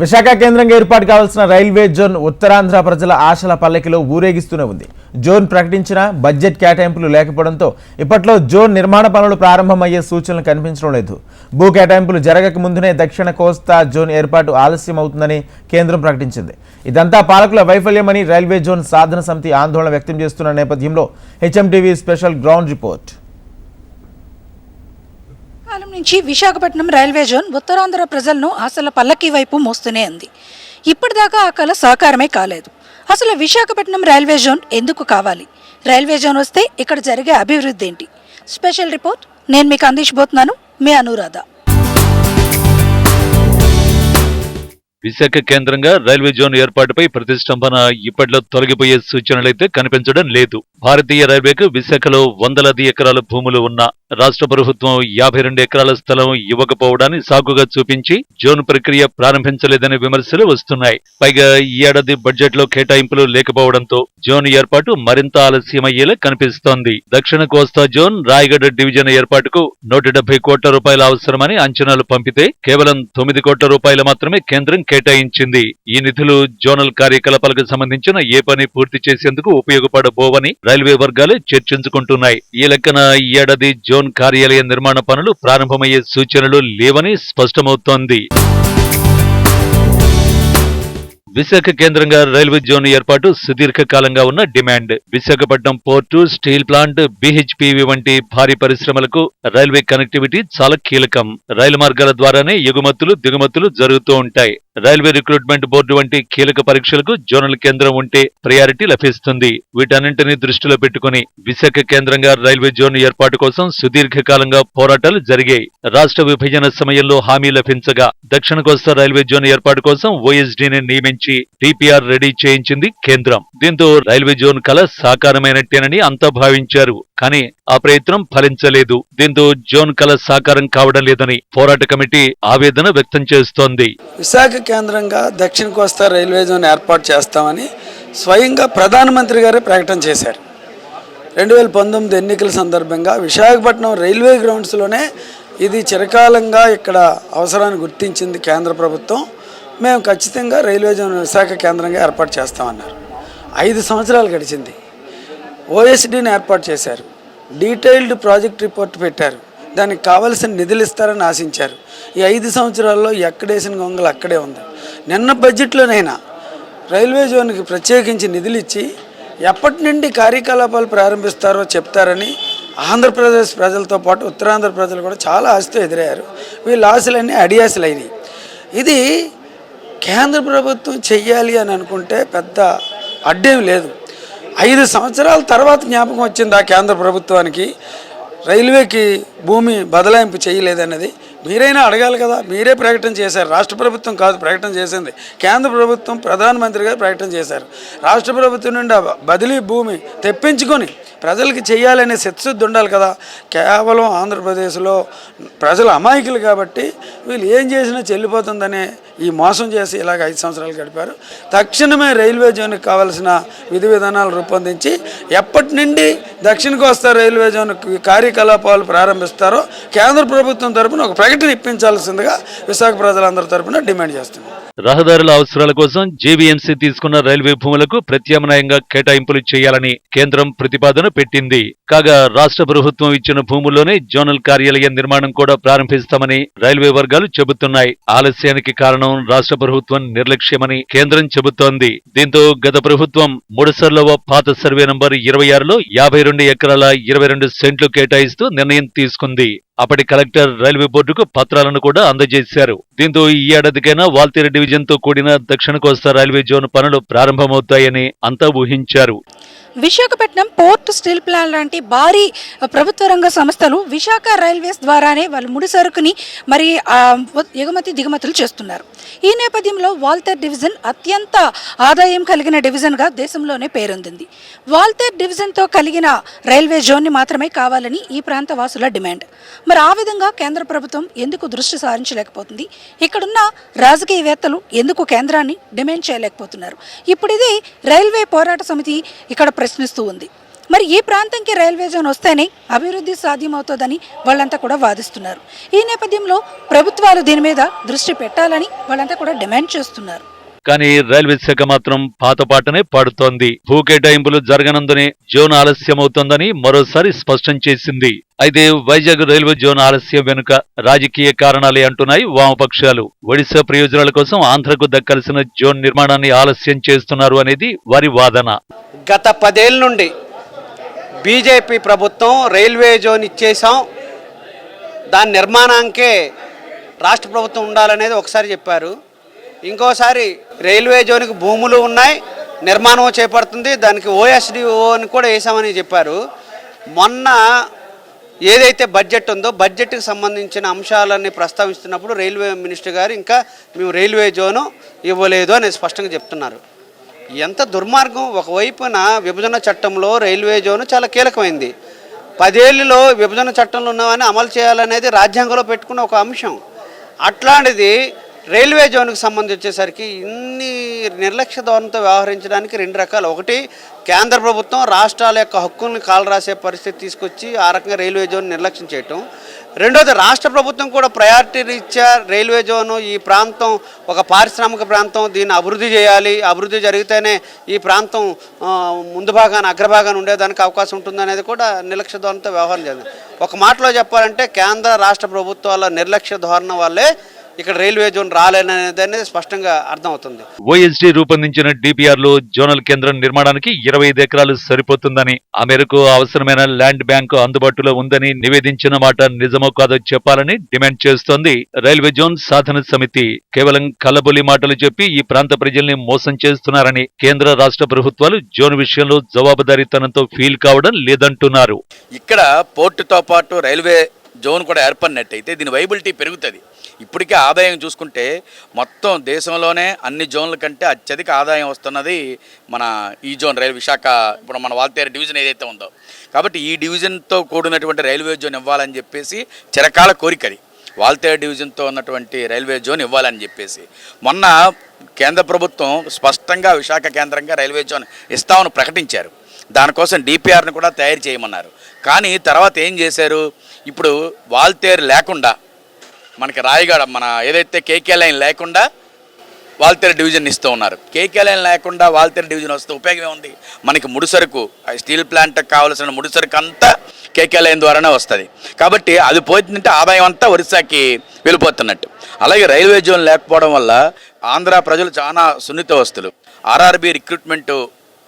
విశాఖ కేంద్రంగా ఏర్పాటు కావాల్సిన రైల్వే జోన్ ఉత్తరాంధ్ర ప్రజల ఆశల పల్లకిలో ఊరేగిస్తూనే ఉంది. జోన్ ప్రకటించిన బడ్జెట్ కేటాయింపులు లేకపోవడంతో ఇప్పట్లో జోన్ నిర్మాణ పనులు ప్రారంభమయ్యే సూచనలు కనిపించడం లేదు. భూ కేటాయింపులు జరగక ముందునే దక్షిణ కోస్తా జోన్ ఏర్పాటు ఆలస్యం అవుతుందని కేంద్రం ప్రకటించింది. ఇదంతా పాలకుల వైఫల్యమని రైల్వే జోన్ సాధన సమితి ఆందోళన వ్యక్తం చేస్తున్న నేపథ్యంలో హెచ్ఎంటీవీ స్పెషల్ గ్రౌండ్ రిపోర్ట్. కాలం నుంచి విశాఖపట్నం రైల్వే జోన్ ఉత్తరాంధ్ర ప్రజలను అసలు పల్లకి వైపు మోస్తూనే ఉంది. ఇప్పటిదాకా ఆ కళ సహకారమే కాలేదు. అసలు విశాఖపట్నం రైల్వే జోన్ ఎందుకు కావాలి? రైల్వే జోన్ వస్తే ఇక్కడ జరిగే అభివృద్ధి ఏంటి? స్పెషల్ రిపోర్ట్ నేను మీకు అందించబోతున్నాను మీ అనురాధ. విశాఖ కేంద్రంగా రైల్వే జోన్ ఏర్పాటుపై ప్రతిష్టంభన ఇప్పట్లో తొలగిపోయే సూచనలైతే కనిపించడం లేదు. భారతీయ రైల్వేకు విశాఖలో వందలాది ఎకరాల భూములు ఉన్న రాష్ట్ర ప్రభుత్వం యాభై రెండు ఎకరాల స్థలం ఇవ్వకపోవడాన్ని సాకుగా చూపించి జోన్ ప్రక్రియ ప్రారంభించలేదనే విమర్శలు వస్తున్నాయి. పైగా ఈ ఏడాది బడ్జెట్లో కేటాయింపులు లేకపోవడంతో జోన్ ఏర్పాటు మరింత ఆలస్యమయ్యేలా కనిపిస్తోంది. దక్షిణ కోస్తా జోన్ రాయగఢ డివిజన్ ఏర్పాటుకు నూట కోట్ల రూపాయల అవసరమని అంచనాలు పంపితే కేవలం తొమ్మిది కోట్ల రూపాయలు మాత్రమే కేంద్రం కేటాయించింది. ఈ నిధులు జోనల్ కార్యకలాపాలకు సంబంధించిన ఏ పని పూర్తి చేసేందుకు ఉపయోగపడబోవని రైల్వే వర్గాలు చర్చించుకుంటున్నాయి. ఈ లెక్కన ఈ ఏడాది జోన్ కార్యాలయ నిర్మాణ పనులు ప్రారంభమయ్యే సూచనలు లేవని స్పష్టమవుతోంది. విశాఖ కేంద్రంగా రైల్వే జోన్ ఏర్పాటు సుదీర్ఘకాలంగా ఉన్న demand. Visakhapatnam port steel plant BHPV వంటి భారీ పరిశ్రమలకు రైల్వే కనెక్టివిటీ చాలా కీలకం. రైలు మార్గాల ద్వారానే ఎగుమతులు దిగుమతులు జరుగుతూ ఉంటాయి. రైల్వే రిక్రూట్మెంట్ బోర్డు వంటి కీలక పరీక్షలకు జోనల్ కేంద్రం ఉంటే ప్రయారిటీ లభిస్తుంది. వీటన్నింటినీ దృష్టిలో పెట్టుకుని విశాఖ కేంద్రంగా రైల్వే జోన్ ఏర్పాటు కోసం సుదీర్ఘకాలంగా పోరాటాలు జరిగాయి. రాష్ట్ర విభజన సమయంలో హామీ లభించగా దక్షిణ కోస్తా రైల్వే జోన్ ఏర్పాటు కోసం ఓఎస్డీని నియమించి డిపిఆర్ రెడీ చేయించింది కేంద్రం. దీంతో రైల్వే జోన్ కల సాకారమైనట్టేనని అంతా భావించారు. కానీ ఆ ప్రయత్నం ఫలించలేదు. దీంతో జోన్ కల సాకారం కావడం లేదని పోరాట కమిటీ ఆవేదన వ్యక్తం చేస్తోంది. విశాఖ కేంద్రంగా దక్షిణ కోస్తా రైల్వే జోన్ ఏర్పాటు చేస్తామని స్వయంగా ప్రధానమంత్రి గారే ప్రకటన చేశారు. రెండు వేల పంతొమ్మిది ఎన్నికల సందర్భంగా విశాఖపట్నం రైల్వే గ్రౌండ్స్లోనే ఇది చిరకాలంగా ఇక్కడ అవసరాన్ని గుర్తించింది కేంద్ర ప్రభుత్వం. మేము ఖచ్చితంగా రైల్వే జోన్ విశాఖ కేంద్రంగా ఏర్పాటు చేస్తామన్నారు. ఐదు సంవత్సరాలు గడిచింది. ఓఎస్డీని ఏర్పాటు చేశారు. డీటెయిల్డ్ ప్రాజెక్ట్ రిపోర్ట్ పెట్టారు. దానికి కావలసిన నిధులు ఇస్తారని ఆశించారు. ఈ ఐదు సంవత్సరాల్లో ఎక్కడేసిన గొంగలు అక్కడే ఉంది. నిన్న బడ్జెట్లోనైనా రైల్వే జోన్కి ప్రత్యేకించి నిధులు ఇచ్చి ఎప్పటి నుండి కార్యకలాపాలు ప్రారంభిస్తారో చెప్తారని ఆంధ్రప్రదేశ్ ప్రజలతో పాటు ఉత్తరాంధ్ర ప్రజలు కూడా చాలా ఆశతో ఎదురయ్యారు. వీళ్ళ ఆశలన్నీ అడియాసలు అయినాయి ఇది కేంద్ర ప్రభుత్వం చెయ్యాలి అని అనుకుంటే పెద్ద అడ్డేం లేదు. ఐదు సంవత్సరాల తర్వాత జ్ఞాపకం వచ్చింది ఆ కేంద్ర ప్రభుత్వానికి. రైల్వేకి భూమి బదలాయింపు చేయలేదన్నది. మీరైనా అడగాలి కదా మీరే ప్రకటన చేశారు. రాష్ట్ర ప్రభుత్వం కాదు ప్రకటన చేసింది. కేంద్ర ప్రభుత్వం ప్రధానమంత్రి గారు ప్రకటన చేశారు. రాష్ట్ర ప్రభుత్వం నుండి బదిలీ భూమి తెప్పించుకొని ప్రజలకి చేయాలనే చిత్తశుద్ధి ఉండాలి కదా. కేవలం ఆంధ్రప్రదేశ్లో ప్రజలు అమాయకులు కాబట్టి వీళ్ళు ఏం చేసినా చెల్లిపోతుందనే ఈ మోసం చేసి ఇలాగ ఐదు సంవత్సరాలు గడిపారు. తక్షణమే రైల్వే జోన్కి కావాల్సిన విధి విధానాలు రూపొందించి ఎప్పటి నుండి దక్షిణ కోస్తా రైల్వే జోన్ కార్యకలాపాలు ప్రారంభిస్తారో కేంద్ర ప్రభుత్వం తరపున ఒక ప్రకటన ఇప్పించాల్సిందిగా విశాఖ ప్రజలందరి తరపున డిమాండ్ చేస్తున్నాం. రహదారుల అవసరాల కోసం జేవీఎంసీ తీసుకున్న రైల్వే భూములకు ప్రత్యామ్నాయంగా కేటాయింపులు చేయాలని కేంద్రం ప్రతిపాదన పెట్టింది. కాగా రాష్ట్ర ప్రభుత్వం ఇచ్చిన భూముల్లోనే జోనల్ కార్యాలయం నిర్మాణం కూడా ప్రారంభిస్తామని రైల్వే వర్గాలు చెబుతున్నాయి. ఆలస్యానికి కారణం రాష్ట్ర ప్రభుత్వం నిర్లక్ష్యమని కేంద్రం చెబుతోంది. దీంతో గత ప్రభుత్వం ముడసర్లవ పాత సర్వే నంబర్ ఇరవై ఆరులో యాభై రెండు ఎకరాల ఇరవై రెండు సెంట్లు కేటాయిస్తూ నిర్ణయం తీసుకుంది. అప్పటి కలెక్టర్ రైల్వే బోర్డుకు పత్రాలను కూడా అందజేశారు. దీంతో ఈ ఏడాదికైనా వాల్తేరు డివిజన్తో కూడిన దక్షిణ కోస్తా రైల్వే జోన్ పనులు ప్రారంభమవుతాయని అంతా ఊహించారు. విశాఖపట్నం పోర్ట్ స్టీల్ ప్లాంట్ లాంటి భారీ ప్రభుత్వ రంగ సంస్థలు విశాఖ రైల్వేస్ ద్వారానే వాళ్ళు ముడి సరుకుని మరి ఎగుమతి దిగుమతులు చేస్తున్నారు. ఈ నేపథ్యంలో వాల్తేర్ డివిజన్ అత్యంత ఆదాయం కలిగిన డివిజన్గా దేశంలోనే పేరొందింది. వాల్తేర్ డివిజన్తో కలిగిన రైల్వే జోన్ని మాత్రమే కావాలని ఈ ప్రాంత వాసుల డిమాండ్. మరి ఆ విధంగా కేంద్ర ప్రభుత్వం ఎందుకు దృష్టి సారించలేకపోతుంది? ఇక్కడున్న రాజకీయవేత్తలు ఎందుకు కేంద్రాన్ని డిమాండ్ చేయలేకపోతున్నారు? ఇప్పుడు ఇది రైల్వే పోరాట సమితి ఇక్కడ ప్రశ్నిస్తూ ఉంది. మరి ఈ ప్రాంతంకి రైల్వే జోన్ వస్తేనే అభివృద్ధి సాధ్యమవుతుందని వాళ్ళంతా కూడా వాదిస్తున్నారు. ఈ నేపథ్యంలో ప్రభుత్వాలు దీని మీద దృష్టి పెట్టాలని వాళ్ళంతా కూడా డిమాండ్ చేస్తున్నారు. కానీ రైల్వే శాఖ మాత్రం పాతపాటనే పాడుతోంది. భూ కేటాయింపులు జరగనందునే జోన్ ఆలస్యమవుతోందని మరోసారి స్పష్టం చేసింది. అయితే వైజాగ్ రైల్వే జోన్ ఆలస్యం వెనుక రాజకీయ కారణాలే అంటున్నాయి వామపక్షాలు. ఒడిశా ప్రయోజనాల కోసం ఆంధ్రకు దక్కాల్సిన జోన్ నిర్మాణాన్ని ఆలస్యం చేస్తున్నారు అనేది వారి వాదన. గత పదేళ్ళ నుండి బీజేపీ ప్రభుత్వం రైల్వే జోన్ ఇచ్చేసాం దాని నిర్మాణానికే రాష్ట్ర ప్రభుత్వం ఉండాలనేది ఒకసారి చెప్పారు. ఇంకోసారి రైల్వే జోన్కి భూములు ఉన్నాయి నిర్మాణం చేపడుతుంది దానికి ఓఎస్డిఓ అని కూడా వేసామని చెప్పారు. మొన్న ఏదైతే బడ్జెట్ ఉందో బడ్జెట్కి సంబంధించిన అంశాలన్నీ ప్రస్తావిస్తున్నప్పుడు రైల్వే మినిస్టర్ గారు ఇంకా మేము రైల్వే జోను ఇవ్వలేదు అని స్పష్టంగా చెప్తున్నారు. ఎంత దుర్మార్గం ఒకవైపున విభజన చట్టంలో రైల్వే జోను చాలా కీలకమైంది. పదేళ్ళలో విభజన చట్టంలో ఉన్నవని అమలు చేయాలనేది రాజ్యాంగంలో పెట్టుకున్న ఒక అంశం. అట్లాంటిది రైల్వే జోన్కి సంబంధించి వచ్చేసరికి ఇన్ని నిర్లక్ష్య ధోరణితో వ్యవహరించడానికి రెండు రకాలు. ఒకటి కేంద్ర ప్రభుత్వం రాష్ట్రాల యొక్క హక్కుల్ని కాలరాసే పరిస్థితి తీసుకొచ్చి ఆ రకంగా రైల్వే జోన్ నిర్లక్ష్యం చేయటం. రెండోది రాష్ట్ర ప్రభుత్వం కూడా ప్రయారిటీ రీత్యా రైల్వే జోను ఈ ప్రాంతం ఒక పారిశ్రామిక ప్రాంతం దీన్ని అభివృద్ధి చేయాలి. అభివృద్ధి జరిగితేనే ఈ ప్రాంతం ముందు భాగాన అగ్రభాగాన ఉండేదానికి అవకాశం ఉంటుందనేది కూడా నిర్లక్ష్య ధోరణితో వ్యవహారం జరిగింది. ఒక మాటలో చెప్పాలంటే కేంద్ర రాష్ట్ర ప్రభుత్వాల నిర్లక్ష్య ధోరణ వల్లే ఇక్కడ రైల్వే జోన్ రాలేననేది అనేది స్పష్టంగా అర్థమవుతుంది. ఓఎస్డీ రూపొందించిన డిపిఆర్లో జోనల్ కేంద్రం నిర్మాణానికి ఇరవై ఐదు ఎకరాలు సరిపోతుందని ఆ మేరకు అవసరమైన ల్యాండ్ బ్యాంకు అందుబాటులో ఉందని నివేదించిన మాట నిజమో కాదో చెప్పాలని డిమాండ్ చేస్తోంది రైల్వే జోన్ సాధన సమితి. కేవలం కల్లబొల్లి మాటలు చెప్పి ఈ ప్రాంత ప్రజల్ని మోసం చేస్తున్నారని కేంద్ర రాష్ట్ర ప్రభుత్వాలు జోన్ విషయంలో జవాబుదారీతనంతో ఫీల్ కావడం లేదంటున్నారు. ఇక్కడ పోర్టుతో పాటు రైల్వే జోన్ కూడా ఏర్పడినట్టయితే దీని వైబిలిటీ పెరుగుతుంది. ఇప్పటికే ఆదాయం చూసుకుంటే మొత్తం దేశంలోనే అన్ని జోన్ల కంటే అత్యధిక ఆదాయం వస్తున్నది మన ఈ జోన్ రైల్వే విశాఖ ఇప్పుడు మన వాల్తేరు డివిజన్ ఏదైతే ఉందో. కాబట్టి ఈ డివిజన్తో కూడినటువంటి రైల్వే జోన్ ఇవ్వాలని చెప్పేసి చిరకాల కోరికది వాల్తేరు డివిజన్తో ఉన్నటువంటి రైల్వే జోన్ ఇవ్వాలని చెప్పేసి. మొన్న కేంద్ర ప్రభుత్వం స్పష్టంగా విశాఖ కేంద్రంగా రైల్వే జోన్ ఇస్తామని ప్రకటించారు. దానికోసం డిపిఆర్ని కూడా తయారు చేయమన్నారు. కానీ తర్వాత ఏం చేశారు? ఇప్పుడు వాల్తేరు లేకుండా మనకి రాయగడ మన ఏదైతే కేకే లైన్ లేకుండా వాల్తేరు డివిజన్ ఇస్తూ ఉన్నారు. కేకే లైన్ లేకుండా వాల్తేరు డివిజన్ వస్తే ఉపయోగం ఉంది మనకి ముడిసరుకు ఆ స్టీల్ ప్లాంట్కి కావాల్సిన ముడిసరుకు అంతా కేకే లైన్ ద్వారానే వస్తుంది. కాబట్టి అది పోతుందంటే ఆదాయం అంతా ఒరిస్సాకి వెళ్ళిపోతున్నట్టు. అలాగే రైల్వే జోన్ లేకపోవడం వల్ల ఆంధ్ర ప్రజలు చాలా సున్నిత వస్తులు ఆర్ఆర్బి రిక్రూట్మెంటు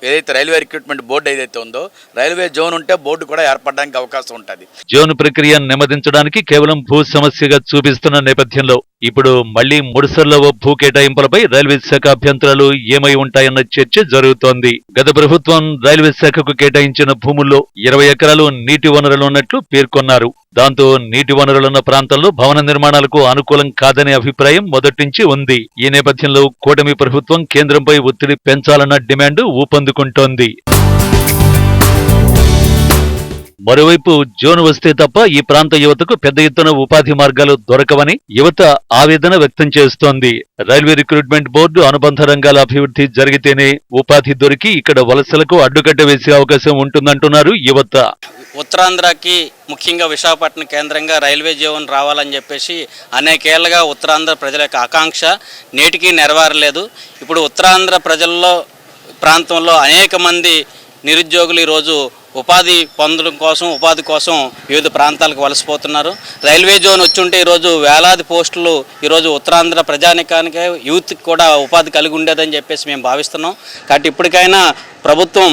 ఏదైతే రైల్వే రిక్రూట్మెంట్ బోర్డు ఏదైతే ఉందో రైల్వే జోన్ ఉంటే బోర్డు కూడా ఏర్పడడానికి అవకాశం ఉంటుంది. జోన్ ప్రక్రియ నెమ్మదించడానికి కేవలం భూ సమస్యగా చూపిస్తున్న నేపథ్యంలో ఇప్పుడు మళ్ళీ ముడిసర్ల భూ కేటాయింపులపై రైల్వే శాఖ అభ్యంతరాలు ఏమై ఉంటాయన్న చర్చ జరుగుతోంది. గత ప్రభుత్వం రైల్వే శాఖకు కేటాయించిన భూముల్లో ఇరవై ఎకరాలు నీటి వనరులు ఉన్నట్లు పేర్కొన్నారు. దాంతో నీటి వనరులున్న ప్రాంతంలో భవన నిర్మాణాలకు అనుకూలం కాదనే అభిప్రాయం మొదటించి ఉంది. ఈ నేపథ్యంలో కూటమి ప్రభుత్వం కేంద్రంపై ఒత్తిడి పెంచాలన్న డిమాండ్ ఊపందుకుంటోంది. మరోవైపు జోన్ వస్తే తప్ప ఈ ప్రాంత యువతకు పెద్ద ఎత్తున ఉపాధి మార్గాలు దొరకవని యువత ఆవేదన వ్యక్తం చేస్తోంది. రైల్వే రిక్రూట్మెంట్ బోర్డు అనుబంధ రంగాల అభివృద్ధి జరిగితేనే ఉపాధి దొరికి ఇక్కడ వలసలకు అడ్డుకట్ట వేసే అవకాశం ఉంటుందంటున్నారు యువత. ఉత్తరాంధ్రకి ముఖ్యంగా విశాఖపట్నం కేంద్రంగా రైల్వే జోన్ రావాలని చెప్పేసి అనేకేళ్ళుగా ఉత్తరాంధ్ర ప్రజల యొక్క ఆకాంక్ష నేటికి నెరవేరలేదు. ఇప్పుడు ఉత్తరాంధ్ర ప్రజల్లో ప్రాంతంలో అనేక మంది నిరుద్యోగులు ఈరోజు ఉపాధి పొందడం కోసం ఉపాధి కోసం వివిధ ప్రాంతాలకు వలసపోతున్నారు. రైల్వే జోన్ వచ్చుంటే ఈరోజు వేలాది పోస్టులు ఈరోజు ఉత్తరాంధ్ర ప్రజానికానికి యూత్కి కూడా ఉపాధి కలిగి ఉండేదని చెప్పేసి మేము భావిస్తున్నాం. కాబట్టి ఇప్పటికైనా ప్రభుత్వం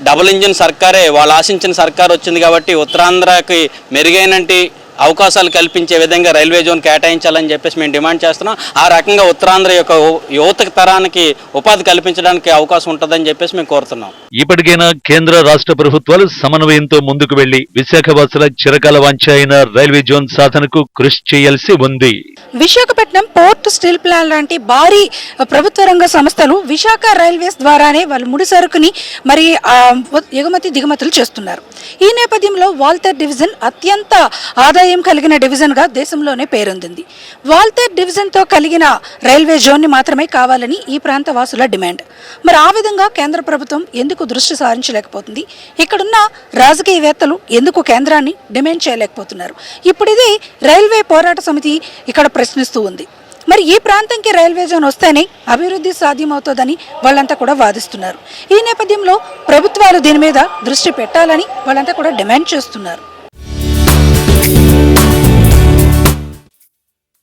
డబుల్ ఇంజిన్ సర్కారే వాళ్ళు ఆశించిన సర్కార్ వచ్చింది కాబట్టి ఉత్తరాంధ్రకి మెరుగైనటి అవకాశాలు కల్పించే విధంగా రైల్వే జోన్ కేటాయించాలని చెప్పేసి మేము డిమాండ్ చేస్తున్నాం. ఆ రకంగా ఉత్తరాంధ్ర యొక్క యువత తరానికి ఉపాధి కల్పించడానికి అవకాశం ఉంటుందని చెప్పేసి మేము కోరుతున్నాం. ఇప్పటికైనా కేంద్ర రాష్ట్ర ప్రభుత్వాలు సమన్వయంతో ముందుకు వెళ్ళి విశాఖవాసుల చిరకాల వాంఛ అయిన రైల్వే జోన్ సాధనకు కృషి చేయాల్సి ఉంది. విశాఖపట్నం పోర్ట్ స్టీల్ ప్లాంట్ లాంటి భారీ ప్రభుత్వ రంగ సంస్థలు విశాఖ రైల్వేస్ ద్వారానే వాళ్ళు ముడి సరుకుని మరి ఆ, ఎగుమతి దిగుమతులు చేస్తున్నారు. ఈ నేపథ్యంలో వాల్తర్ డివిజన్ అత్యంత ఆదాయ ఆదాయం కలిగిన డివిజన్గా దేశంలోనే పేరొందింది. వాల్తేర్ డివిజన్తో కలిగిన రైల్వే జోన్ని మాత్రమే కావాలని ఈ ప్రాంత వాసుల డిమాండ్. మరి ఆ విధంగా కేంద్ర ప్రభుత్వం ఎందుకు దృష్టి సారించలేకపోతుంది? ఇక్కడున్న రాజకీయవేత్తలు ఎందుకు కేంద్రాన్ని డిమాండ్ చేయలేకపోతున్నారు? ఇప్పుడు ఇది రైల్వే పోరాట సమితి ఇక్కడ ప్రశ్నిస్తూ ఉంది. మరి ఈ ప్రాంతంకి రైల్వే జోన్ వస్తేనే అభివృద్ధి సాధ్యమవుతుందని వాళ్ళంతా కూడా వాదిస్తున్నారు. ఈ నేపథ్యంలో ప్రభుత్వాలు దీని మీద దృష్టి పెట్టాలని వాళ్ళంతా కూడా డిమాండ్ చేస్తున్నారు.